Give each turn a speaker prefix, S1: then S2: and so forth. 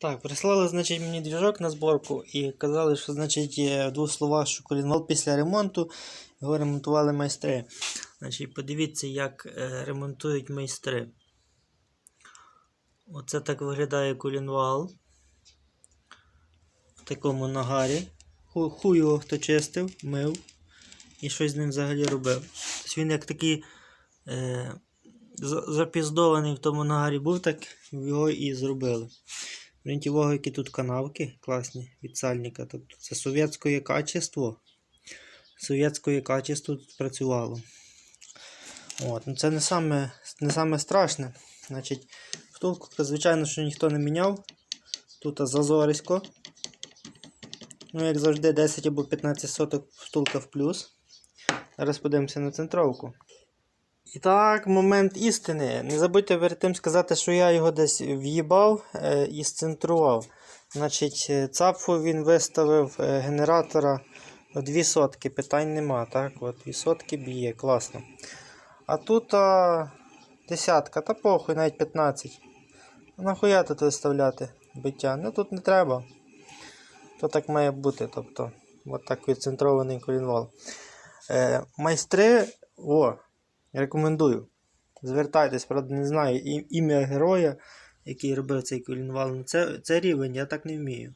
S1: Так, прислали, значить, мені двіжок на зборку і казали, що значить в двох словах, що колінвал після ремонту його ремонтували майстри. Значить, подивіться, як е, ремонтують майстри. Оце так виглядає колінвал. В такому нагарі. Ху, хуй його хто чистив, мив і щось з ним взагалі робив. Тобто він як такий е, запіздований в тому нагарі був, так його і зробили. Увагу, які тут канавки класні від сальника. Тобто це совєтське качество. Совєтське качество тут працювало. От. Ну, це не саме, не саме страшне. Значить, втулку, звичайно, що ніхто не міняв. Тут зазорисько. Ну, як завжди, 10 або 15 соток втулка в плюс. Зараз подивимося на центровку. І так, момент істини. Не забудьте перед тим сказати, що я його десь в'їбав е, і сцентрував. Значить, е, цапфу він виставив е, генератора в 2 сотки, питань нема. Так, от 2 сотки б'є, класно. А тут а, десятка, та похуй, навіть 15. Нахуя тут виставляти биття? Ну тут не треба. То так має бути. Тобто, от так відцентрований колінвал. Е, майстри, о, Рекомендую. Звертайтесь, правда, не знаю ім'я героя, який робив цей колінвал. Ну, Це, це рівень, я так не вмію.